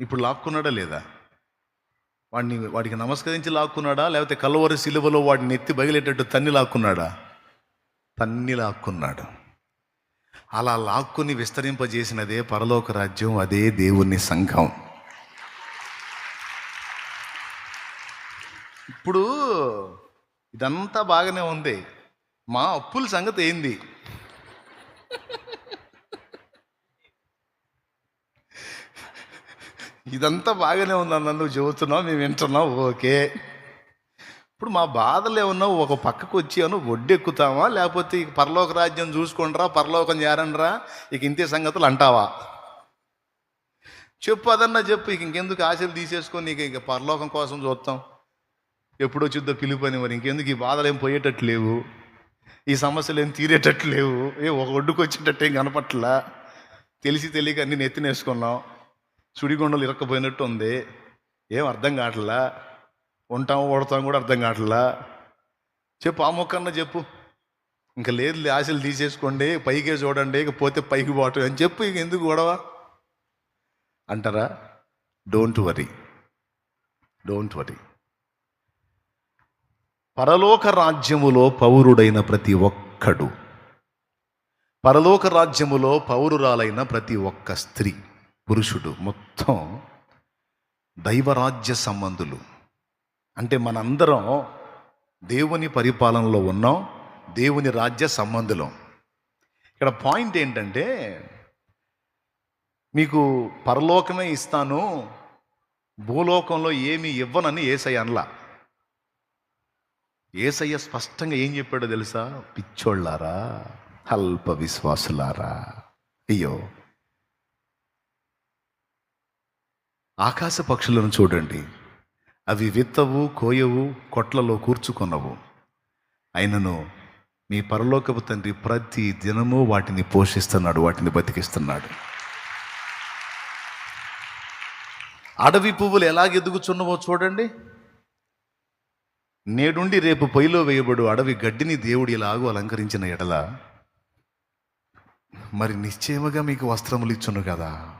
ఇప్పుడు లాక్కున్నాడా లేదా? వాడిని వాడికి నమస్కరించి లాక్కున్నాడా? లేకపోతే కలవరి సిలువలో వాడిని ఎత్తి బగిలేటట్టు తన్ని లాక్కున్నాడా? తన్ని లాక్కున్నాడు. అలా లాక్కుని విస్తరింపజేసినదే పరలోక రాజ్యం అదే దేవుని సంఘం. ఇప్పుడు ఇదంతా బాగానే ఉంది. మా అప్పుల సంగతి ఏంది? ఇదంతా బాగానే ఉందన్న నువ్వు చెబుతున్నావు మేము వింటున్నాం ఓకే. ఇప్పుడు మా బాధలు ఏమన్నా ఒక పక్కకు వచ్చి అను ఒడ్డెక్కుతావా లేకపోతే ఇక పరలోక రాజ్యం చూసుకుంటారా పరలోకం చేరండిరా ఇక ఇంతే సంగతులు అంటావా? చెప్పు అదన్నా చెప్పు ఇక ఇంకెందుకు ఆశలు తీసేసుకొని నీకు ఇక పరలోకం కోసం చూస్తాం. ఎప్పుడు వచ్చిద్దో పిలుపని మరి ఇంకెందుకు ఈ బాధలు ఏం పోయేటట్టు లేవు. ఈ సమస్యలు ఏం తీరేటట్టు లేవు. ఏ ఒక ఒడ్డుకు వచ్చేటట్టు ఏం కనపట్లా. తెలిసి తెలియక అన్ని నెత్తినేసుకున్నాం. సుడిగుండలు ఇరక్కపోయినట్టు ఉంది ఏం అర్థం కావట్లా? ఉంటాం ఓడతాం కూడా అర్థం కావట్లా? చెప్పు ఆ మొక్కన్న చెప్పు. ఇంకా లేదు ఆశలు తీసేసుకోండి పైకే చూడండి ఇక పోతే పైకి పోవటం. అని చెప్పు ఇక ఎందుకు గొడవ? అంటారా? డోంట్ వరీ డోంట్ వరీ పరలోక రాజ్యములో పౌరుడైన ప్రతి ఒక్కడు. పరలోక రాజ్యములో పౌరురాలైన ప్రతి ఒక్క స్త్రీ. పురుషుడు మొత్తం దైవరాజ్య సంబంధులు. అంటే మనందరం దేవుని పరిపాలనలో ఉన్నాం దేవుని రాజ్య సంబంధులం. ఇక్కడ పాయింట్ ఏంటంటే మీకు పరలోకమే ఇస్తాను భూలోకంలో ఏమి ఇవ్వనని ఏసయ్య అనలా. ఏసయ్య స్పష్టంగా ఏం చెప్పాడో తెలుసా? పిచ్చోళ్ళారా? అల్ప విశ్వాసులారా? అయ్యో! ఆకాశ పక్షులను చూడండి. అవి విత్తవు కోయవు కొట్లలో కూర్చుకొనవు. అయినను మీ పరలోకపు తండ్రి ప్రతి దినము వాటిని పోషిస్తున్నాడు వాటిని బతికిస్తున్నాడు. అడవి పువ్వులు ఎలాగెదుగుచున్నవో చూడండి. నేడుండి రేపు పొయ్యిలో వేయబడు అడవి గడ్డిని దేవుడు ఇలాగూ అలంకరించిన ఎడల మరి నిశ్చయముగా మీకు వస్త్రములు ఇచ్చును కదా.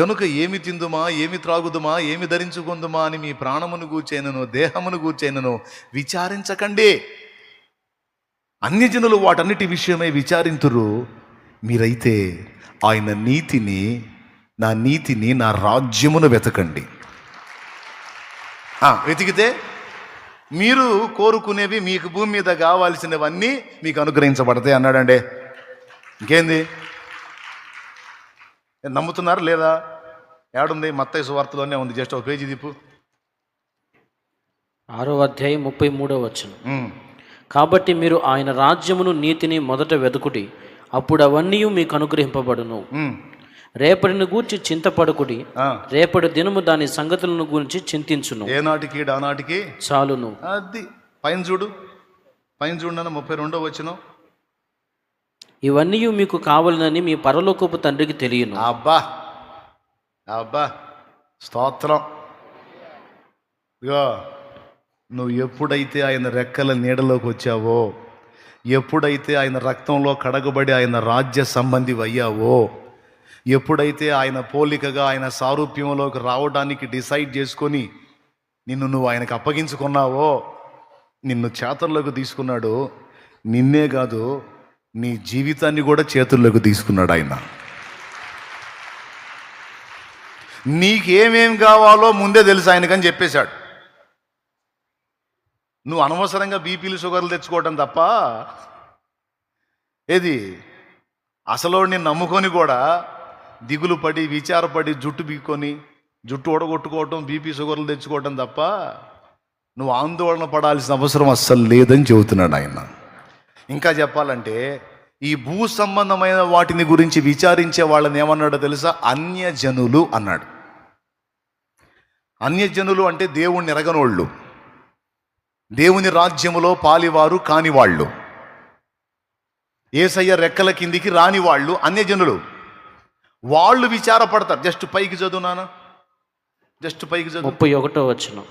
గనుక ఏమి తిందుమా ఏమి త్రాగుదుమా ఏమి ధరించుకుందుమా అని మీ ప్రాణమును గూర్చైనను దేహమును గూర్చైనను విచారించకండి. అన్యజనులు వాటన్నిటి విషయమై విచారింతురు. మీరైతే ఆయన నీతిని నా నీతిని నా రాజ్యమును వెతకండి. వెతికితే మీరు కోరుకునేవి మీకు భూమి మీద కావాల్సినవన్నీ మీకు అనుగ్రహించబడతాయి అన్నాడండి. ఇంకేంది? నమ్ముతున్నారు లేదా? ఏడుంది? మత్తయి సువార్తలోనే ఉంది. జస్ట్ ఒక పేజీ దిప్పు. ఆరో అధ్యాయం ముప్పై మూడో వచనం. ఉమ్, కాబట్టి మీరు ఆయన రాజ్యమును నీతిని మొదట వెతుకుడి అప్పుడు అవన్నీ మీకు అనుగ్రహింపబడును. రేపటిని గూర్చి చింతపడుకుడి. రేపటి దినము దాని సంగతులను గురించి చింతించును. ఏనాటికి ఆనాటికి చాలును. అది పైన చూడు. పైన చూడన్న ముప్పై రెండో వచ్చిన ఇవన్నీ మీకు కావాలనని మీ పరలోకపు తండ్రికి తెలియను. అబ్బా అబ్బా స్తోత్రం. ఇగో నువ్వు ఎప్పుడైతే ఆయన రెక్కల నీడలోకి వచ్చావో ఎప్పుడైతే ఆయన రక్తంలో కడగబడి ఆయన రాజ్య సంబంధి అయ్యావో ఎప్పుడైతే ఆయన పోలికగా ఆయన సారూప్యంలోకి రావడానికి డిసైడ్ చేసుకొని నిన్ను నువ్వు ఆయనకు అప్పగించుకున్నావో నిన్ను చేతల్లోకి తీసుకున్నాడు నిన్నే కాదు నీ జీవితాన్ని కూడా చేతుల్లోకి తీసుకున్నాడు ఆయన. నీకేమేం కావాలో ముందే తెలుసు ఆయనకని చెప్పేశాడు. నువ్వు అనవసరంగా బీపీలు షుగర్లు తెచ్చుకోవటం తప్ప. ఏది? అసలు నమ్ముకొని కూడా దిగులు పడి విచారపడి జుట్టు బీక్కొని జుట్టు ఓడగొట్టుకోవటం బీపీ షుగర్లు తెచ్చుకోవటం తప్ప నువ్వు ఆందోళన పడాల్సిన అవసరం అస్సలు లేదని చెబుతున్నాడు ఆయన. ఇంకా చెప్పాలంటే ఈ భూ సంబంధమైన వాటిని గురించి విచారించే వాళ్ళని ఏమన్నాడో తెలుసా? అన్యజనులు అన్నాడు. అన్యజనులు అంటే దేవుణ్ణి ఎరగనోళ్ళు. దేవుని రాజ్యములో పాలివారు కానివాళ్ళు. ఏసయ్య రెక్కల కిందికి రానివాళ్ళు అన్యజనులు. వాళ్ళు విచారపడతారు. జస్ట్ పైకి చదువునానా జస్ట్ పైకి ముప్పై ఒకటో వచనం.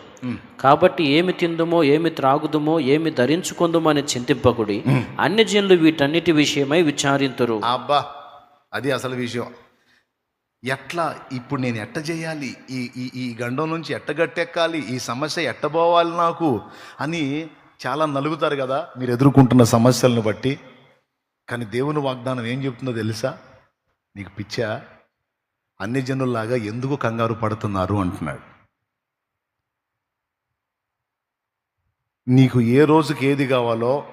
కాబట్టి ఏమి తిందుమో ఏమి త్రాగుదుమో ఏమి ధరించుకుందుమో అని చింతింపకుడి అన్ని జనులు వీటన్నిటి విషయమై విచారింతురు. అబ్బా అది అసలు విషయం. ఎట్లా ఇప్పుడు నేను ఎట్ట చేయాలి? ఈ ఈ ఈ గండం నుంచి ఎట్ట గట్టెక్కాలి? ఈ సమస్య ఎట్ట పోవాలి నాకు? అని చాలా నలుగుతారు కదా మీరు ఎదుర్కొంటున్న సమస్యలను బట్టి. కానీ దేవుని వాగ్దానం ఏం చెప్తుందో తెలుసా? నీకు పిచ్చా? అన్ని జనుల్లాగా ఎందుకు కంగారు పడుతున్నారు అంటున్నాడు. నీకు ఏ రోజుకి ఏది కావాలో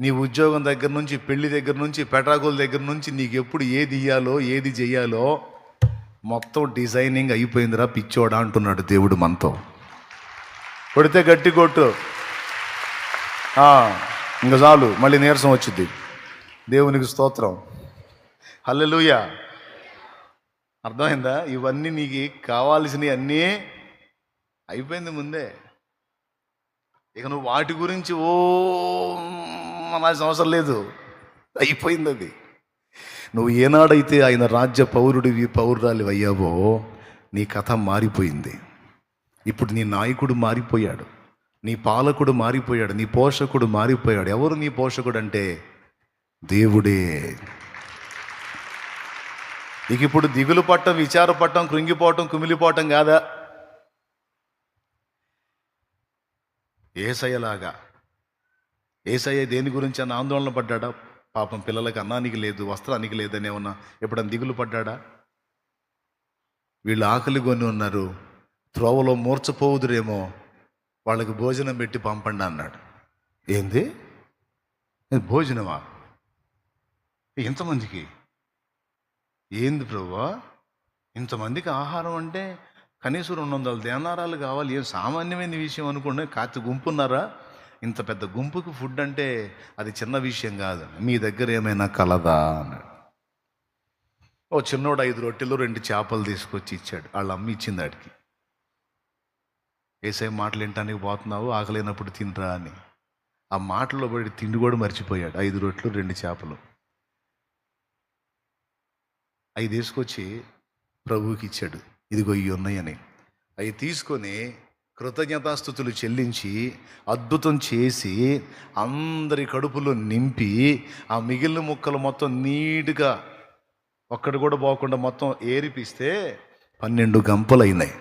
నీ ఉద్యోగం దగ్గర నుంచి పెళ్ళి దగ్గర నుంచి పెటాకుల దగ్గర నుంచి నీకు ఎప్పుడు ఏది ఇయ్యాలో ఏది చెయ్యాలో మొత్తం డిజైనింగ్ అయిపోయిందిరా పిచ్చోడా అంటున్నాడు దేవుడు మనతో. కొడితే గట్టి కొట్టు. ఇంకా చాలు మళ్ళీ నీరసం వచ్చింది దేవునికి స్తోత్రం. హల్లెలూయా. అర్థమైందా? ఇవన్నీ నీకు కావాల్సినవి అన్నీ అయిపోయింది ముందే. ఇక నువ్వు వాటి గురించి ఓ అనాల్సిన అవసరం లేదు. అయిపోయింది అది. నువ్వు ఏనాడైతే ఆయన రాజ్య పౌరుడివి పౌరురాలి అయ్యావో నీ కథ మారిపోయింది. ఇప్పుడు నీ నాయకుడు మారిపోయాడు. నీ పాలకుడు మారిపోయాడు. నీ పోషకుడు మారిపోయాడు. ఎవరు నీ పోషకుడు అంటే? దేవుడే. ఇక ఇప్పుడు దిగులు పట్టం విచారపట్టం కృంగిపోవటం కుమిలిపోవటం కాదా? ఏసయ్యలాగా ఏసయ్య దేని గురించి అని ఆందోళన పడ్డాడా? పాపం పిల్లలకి అన్నానికి లేదు వస్త్రానికి లేదని ఏమన్నా ఎప్పుడన్నా దిగులు పడ్డాడా? వీళ్ళు ఆకలి కొని ఉన్నారు త్రోవలో మూర్చపోవుదురేమో వాళ్ళకి భోజనం పెట్టి పంపండి అన్నాడు. ఏంది? భోజనమా? ఎంతమందికి ఏంది ప్రభువా ఇంతమందికి ఆహారం అంటే కనీసం రెండు వందల దేనారాలు కావాలి. ఏం సామాన్యమైన విషయం అనుకోండి. కాచి గుంపున్నారా? ఇంత పెద్ద గుంపుకి ఫుడ్ అంటే అది చిన్న విషయం కాదు మీ దగ్గర ఏమైనా కలదా అన్నాడు. ఓ చిన్నోడు ఐదు రొట్టెలు రెండు చేపలు తీసుకొచ్చి ఇచ్చాడు. వాళ్ళ అమ్మ ఇచ్చింది ఆడికి. ఏసే మాటలు వినటానికి పోతున్నావు? ఆకలేనప్పుడు తినరా అని. ఆ మాటలో పడి తిండి కూడా మర్చిపోయాడు. ఐదు రొట్టెలు రెండు చేపలు. అవి తీసుకొచ్చి ప్రభువుకి ఇచ్చాడు ఇదిగో ఇవి ఉన్నాయని. అవి తీసుకొని కృతజ్ఞతాస్థుతులు చెల్లించి అద్భుతం చేసి అందరి కడుపులో నింపి ఆ మిగిలిన ముక్కలు మొత్తం నీట్గా ఒక్కడు కూడా పోకుండా మొత్తం ఏరిపిస్తే పన్నెండు గంపలైనాయి.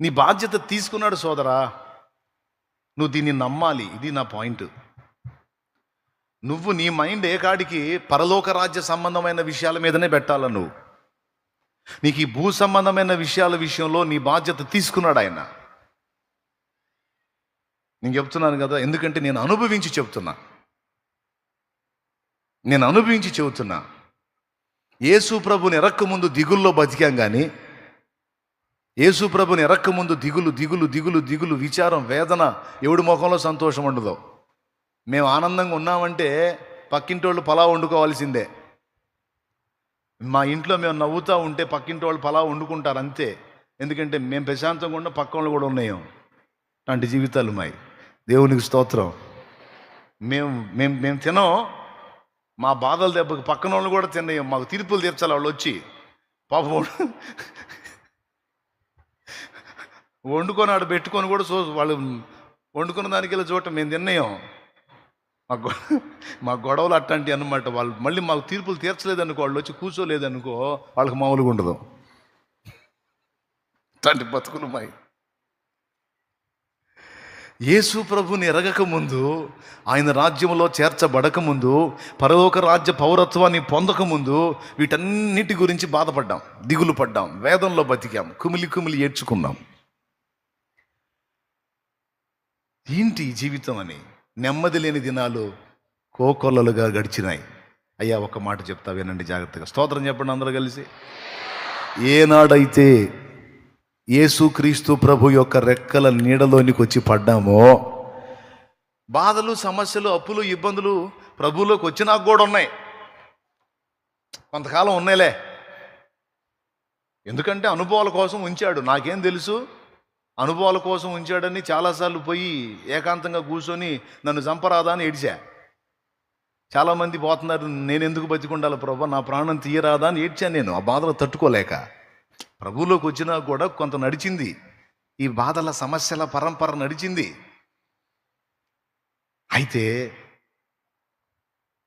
నీ బాధ్యత తీసుకున్నాడు సోదరా. నువ్వు దీన్ని నమ్మాలి. ఇది నా పాయింట్. నువ్వు నీ మైండ్ ఏ కాడికి పరలోక రాజ్య సంబంధమైన విషయాల మీదనే పెట్టాల నువ్వు? నీకు ఈ భూ సంబంధమైన విషయాల విషయంలో నీ బాధ్యత తీసుకున్నాడు ఆయన. నేను చెప్తున్నాను కదా ఎందుకంటే నేను అనుభవించి చెప్తున్నా. నేను అనుభవించి చెబుతున్నా. యేసు ప్రభుని ఎరక్కముందు దిగుల్లో బతికాం కానీ యేసు ప్రభుని ఎరక్కముందు దిగులు దిగులు దిగులు దిగులు విచారం వేదన ఎవడి ముఖంలో సంతోషం ఉండదు? మేము ఆనందంగా ఉన్నామంటే పక్కింటి వాళ్ళు పలావ్ వండుకోవాల్సిందే. మా ఇంట్లో మేము నవ్వుతూ ఉంటే పక్కింటి వాళ్ళు పలావ్ వండుకుంటారు అంతే. ఎందుకంటే మేము ప్రశాంతంగా ఉన్న పక్క వాళ్ళు కూడా ఉన్నాయం. అలాంటి జీవితాలు మాయి. దేవునికి స్తోత్రం. మేము మేము మేము తినం మా బాధలు దెబ్బకి పక్కన వాళ్ళు కూడా తిన్నాయం మాకు తీర్పులు తీర్చాలి వాళ్ళు వచ్చి. పాపం వండుకొని ఆడ పెట్టుకొని కూడా చూ వాళ్ళు వండుకున్న దానికి వెళ్ళి చూడటం మేము తిన్నాం మా గొ మా గొడవలు అట్లాంటివి అన్నమాట. వాళ్ళు మళ్ళీ మాకు తీర్పులు తీర్చలేదనుకో వాళ్ళు వచ్చి కూర్చోలేదనుకో వాళ్ళకి మామూలుగా ఉండదు. అట్లాంటి బతుకులు మాయి. యేసు ప్రభుని ఎరగకముందు ఆయన రాజ్యంలో చేర్చబడక ముందు పరలోక రాజ్య పౌరత్వాన్ని పొందక ముందు వీటన్నిటి గురించి బాధపడ్డాం దిగులు పడ్డాం వేదంలో బతికాం కుమిలి కుమిలి ఏడ్చుకున్నాం. ఏంటి జీవితం అని? నెమ్మది లేని దినాలు కోకొల్లలుగా గడిచినాయి. అయ్యా ఒక మాట చెప్తా వినండి జాగ్రత్తగా. స్తోత్రం చెప్పండి అందరూ కలిసి. ఏనాడైతే యేసుక్రీస్తు ప్రభు యొక్క రెక్కల నీడలోనికి వచ్చి పడ్డామో బాధలు సమస్యలు అప్పులు ఇబ్బందులు ప్రభువులోకి వచ్చినాక కూడా ఉన్నాయి. కొంతకాలం ఉన్నాయిలే. ఎందుకంటే అనుభవాల కోసం ఉంచాడు. నాకేం తెలుసు? అనుభవాల కోసం ఉంచాడని చాలాసార్లు పోయి ఏకాంతంగా కూర్చొని నన్ను చంపరాదా అని ఏడిచా. చాలామంది పోతున్నారు నేను ఎందుకు బతికుండాలి ప్రభా? నా ప్రాణం తీయరాదా? అని ఏడ్చాను నేను. ఆ బాధలు తట్టుకోలేక. ప్రభువులోకి వచ్చినా కూడా కొంత నడిచింది. ఈ బాధల సమస్యల పరంపర నడిచింది. అయితే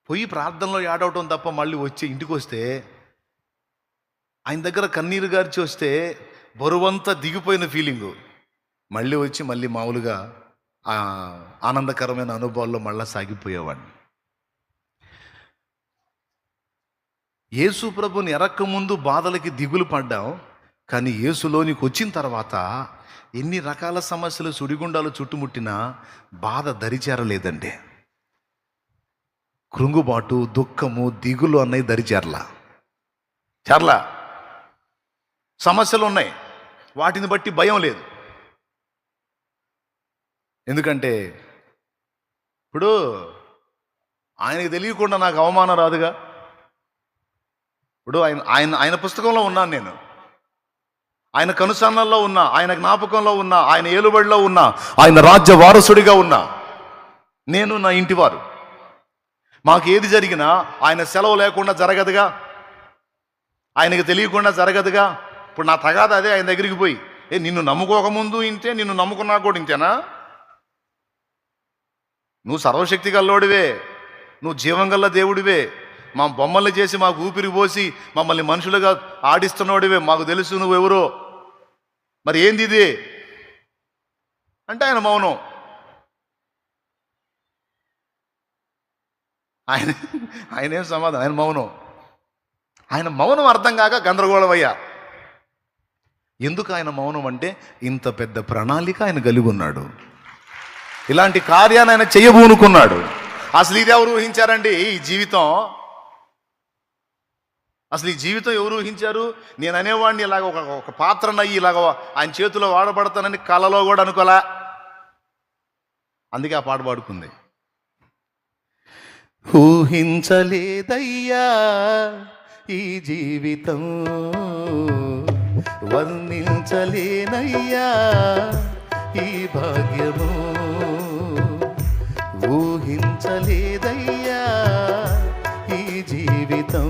పోయి ప్రార్థనలో ఏడవటం తప్ప మళ్ళీ వచ్చి ఇంటికి వస్తే ఆయన దగ్గర కన్నీరు గారిచి వస్తే బరువంతా దిగిపోయిన ఫీలింగు. మళ్ళీ వచ్చి మళ్ళీ మామూలుగా ఆనందకరమైన అనుభవాల్లో మళ్ళా సాగిపోయేవాడిని. యేసు ప్రభుని ఎరక్క ముందు బాధలకి దిగులు పడ్డాం కానీ యేసులోనికి వచ్చిన తర్వాత ఎన్ని రకాల సమస్యలు సుడిగుండాలు చుట్టుముట్టినా బాధ దరిచేరలేదండి. కృంగుబాటు దుఃఖము దిగులు అన్నవి దరిచేరలా. చేరలా. సమస్యలు ఉన్నాయి. వాటిని బట్టి భయం లేదు. ఎందుకంటే ఇప్పుడు ఆయనకి తెలియకుండా నాకు అవమానం రాదుగా. ఇప్పుడు ఆయన ఆయన ఆయన పుస్తకంలో ఉన్నాను నేను. ఆయన కనుసన్నల్లో ఉన్నా ఆయన జ్ఞాపకంలో ఉన్నా ఆయన ఏలుబడిలో ఉన్నా ఆయన రాజ్య వారసుడిగా ఉన్నా నేను నా ఇంటివారు. మాకు ఏది జరిగినా ఆయన సెలవు లేకుండా జరగదుగా. ఆయనకి తెలియకుండా జరగదుగా. ఇప్పుడు నా తగాద అదే ఆయన దగ్గరికి పోయి ఏ నిన్ను నమ్ముకోకముందు ఇంతే నిన్ను నమ్ముకున్నా కూడా ఇంతేనా? నువ్వు సర్వశక్తి గల్లోడివే. నువ్వు జీవం గల్ల దేవుడివే. మా బొమ్మల్ని చేసి మాకు ఊపిరి పోసి మమ్మల్ని మనుషులుగా ఆడిస్తున్నోడివే. మాకు తెలుసు నువ్వెవరో మరి ఏంది ఇది? అంటే ఆయన మౌనం. ఆయన ఆయన ఏం సమాధానం? ఆయన మౌనం. ఆయన మౌనం అర్థం కాక గందరగోళం అయ్యా ఎందుకు ఆయన మౌనం అంటే ఇంత పెద్ద ప్రణాళిక ఆయన కలిగి ఉన్నాడు. ఇలాంటి కార్యాన్ని ఆయన చేయబూనుకున్నాడు. అసలు ఇది ఎవరు ఊహించారండి? ఈ జీవితం. అసలు ఈ జీవితం ఎవరు ఊహించారు? నేను అనేవాడిని ఇలాగ ఒక ఒక పాత్రనయ్యి ఇలాగ ఆయన చేతిలో వాడబడతానని కలలో కూడా అనుకోలే. అందుకే ఆ పాట పాడుకుంది. ఊహించలేదయ్యా ఈ జీవితం. వర్ణించలేనయ్యా ఈ భాగ్యము. ఊహించలేదయ్యా. ఈ జీవితం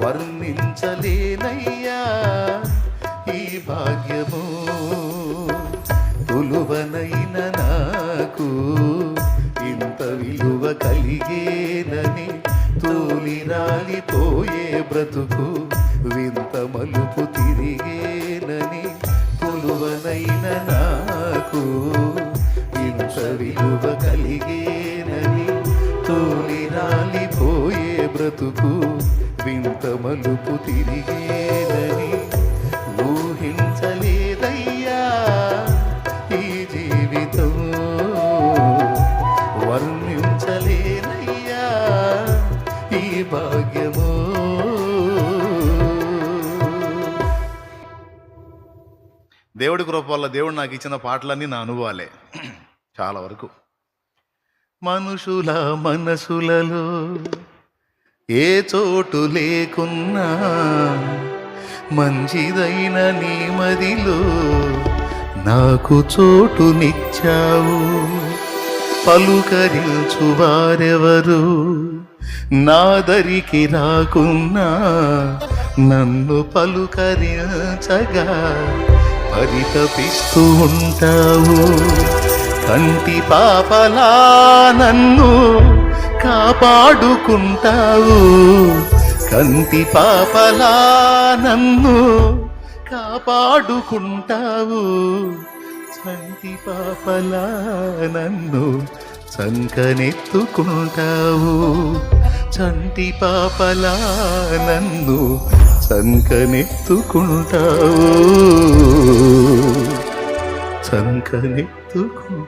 వర్ణించలేనయ్యా. ఈ భాగ్యము తులువనైన నాకు ఇంత విలువ కలిగేనని తూలి రాలిపోయే బ్రతుకు భాగ్యము. దేవుడి కృప వల్ల దేవుడు నాకు ఇచ్చిన పాటలన్నీ నా అనుభవాలే. చాలా వరకు. మనుషుల మనసులలో ఏ చోటు లేకున్నా మంచిదైన నీ మదిలో నాకు చోటునిచ్చావు పలుకరించు వారెవరు నాదరికి రాకున్నా నన్ను పలుకరించగా పరితపిస్తూ ఉంటావు. కంటి పాపలా నన్ను కాపాడుకుంటావు. కంటి పాపలా నన్ను కాపాడుకుంటావు. చంటి పాపలా నన్ను సంకనెత్తుకుంటావు. చంటి పాపలా నన్ను సంకనెత్తుకుంటావు. సంకనెత్తుకు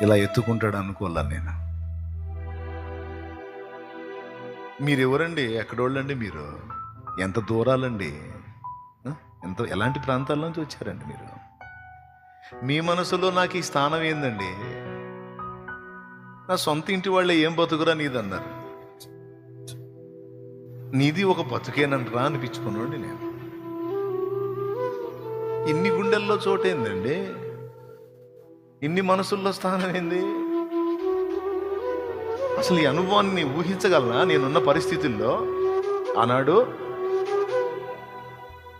ఇలా ఎత్తుకుంటాడు అనుకోలే నేను? మీరెవరండి? ఎక్కడోళ్ళండి మీరు? ఎంత దూరాలండి? ఎంత ఎలాంటి ప్రాంతాల నుంచి వచ్చారండి మీరు? మీ మనసులో నాకు ఈ స్థానం ఏందండి? నా సొంత ఇంటి వాళ్ళే ఏం బతుకురా నీదన్నారు. నీది ఒక బతుకేనంటరా అనిపించుకున్నాండి నేను. ఇన్ని గుండెల్లో చోటేందండి? ఇన్ని మనసుల్లో స్థానం ఏంది? అసలు ఈ అనుభవాన్ని ఊహించగలనా నేనున్న పరిస్థితుల్లో? ఆనాడు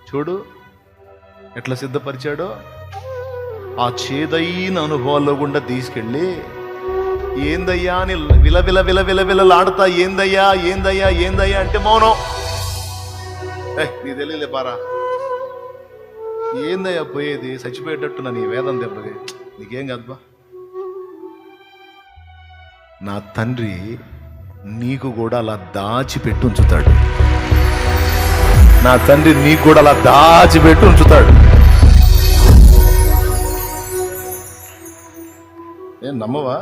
చూడు ఎట్లా సిద్ధపరిచాడో? ఆ చేదైన అనుభవాల్లో గుండా తీసుకెళ్ళి ఏందయ్యా అని విలవిల విల విల విలలాడుతా ఏందయ్యా ఏందయ్యా ఏందయ్యా అంటే మౌనం. ఏ నీ తెలియలే పారా ఏందయ్యా పోయేది? చచ్చిపోయేటట్టు నీ వేదం దెబ్బకి. నీకేం కాదు నా తండ్రి నీకు కూడా అలా దాచిపెట్టి ఉంచుతాడు నా తండ్రి నీకు కూడా అలా దాచిపెట్టి ఉంచుతాడు. ఏం నమ్మవా?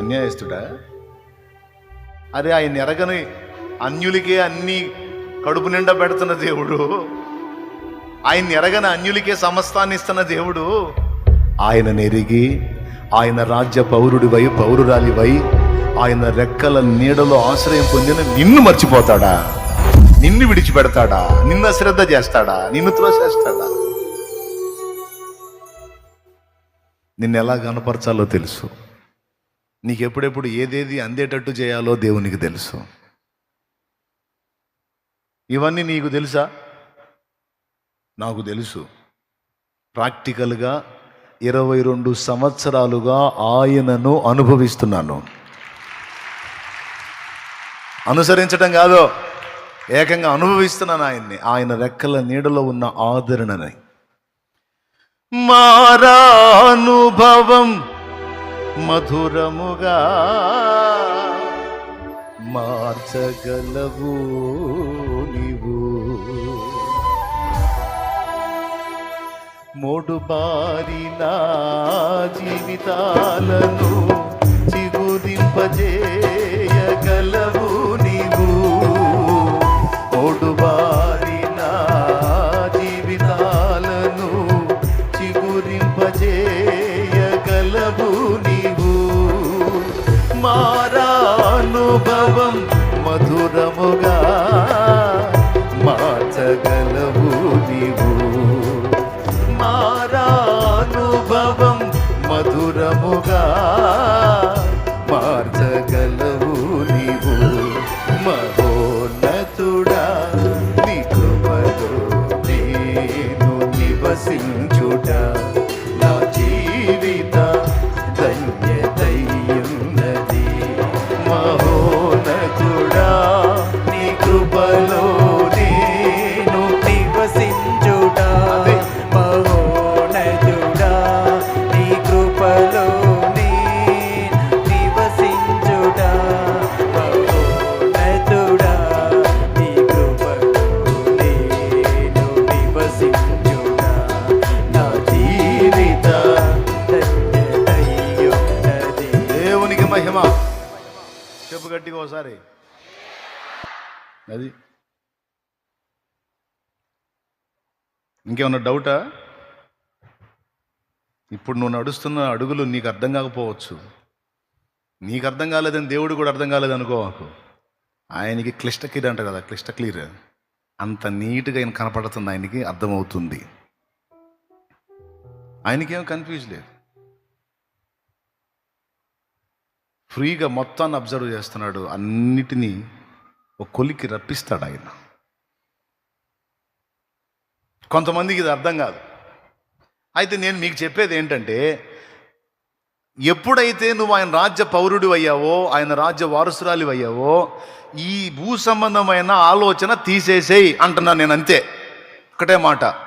అన్యాయస్తుడా? అరే ఆయన ఎరగని అన్యులకే అన్ని కడుపు నిండా పెడుతున్న దేవుడు. ఆయన ఎరగని అన్యులకే సమస్తాన్ని ఇస్తున్న దేవుడు. ఆయన నెరిగి ఆయన రాజ్య పౌరుడివై పౌరురాలివై ఆయన రెక్కల నీడలో ఆశ్రయం పొందిన నిన్ను మర్చిపోతాడా? నిన్ను విడిచిపెడతాడా? నిన్ను అశ్రద్ధ చేస్తాడా? నిన్ను త్రోసేస్తాడా నిన్ను ఎలా కనపరచాలో తెలుసు. నీకు ఎప్పుడెప్పుడు ఏదేది అందేటట్టు చేయాలో దేవునికి తెలుసు. ఇవన్నీ నీకు తెలుసా? నాకు తెలుసు. ప్రాక్టికల్గా ఇరవై రెండు సంవత్సరాలుగా ఆయనను అనుభవిస్తున్నాను. అనుసరించడం కాదు. ఏకంగా అనుభవిస్తున్నాను ఆయన్ని. ఆయన రెక్కల నీడలో ఉన్న ఆదరణని. మారానుభవం మధురముగా మార్చగలవు నీవు. మూడు బారిన జీవితాలను చిగురింపజేయగల మూడు జీవితాలను చిగురింపజేయగలవు నీవు. మారానుభవం మధురముగా మార్చగలవు నీవు. ఇంకేమన్నా డౌటా? ఇప్పుడు నువ్వు నడుస్తున్న అడుగులు నీకు అర్థం కాకపోవచ్చు. నీకు అర్థం కాలేదని దేవుడు కూడా అర్థం కాలేదు అనుకోవాకు ఆయనకి క్లిష్ట క్లియర్ అంట కదా క్లిష్ట క్లియర్ అంత నీట్గా ఆయన కనపడుతుంది ఆయనకి అర్థమవుతుంది. ఆయనకేం కన్ఫ్యూజ్ లేదు. ఫ్రీగా మొత్తాన్ని అబ్జర్వ్ చేస్తున్నాడు. అన్నిటినీ ఒక కొలికి రప్పిస్తాడు ఆయన. కొంతమందికి ఇది అర్థం కాదు. అయితే నేను మీకు చెప్పేది ఏంటంటే ఎప్పుడైతే నువ్వు ఆయన రాజ్య పౌరుడు అయ్యావో ఆయన రాజ్య వారసురాలి అయ్యావో ఈ భూ సంబంధమైన ఆలోచన తీసేసేయి అంటున్నాను నేను అంతే. ఒకటే మాట.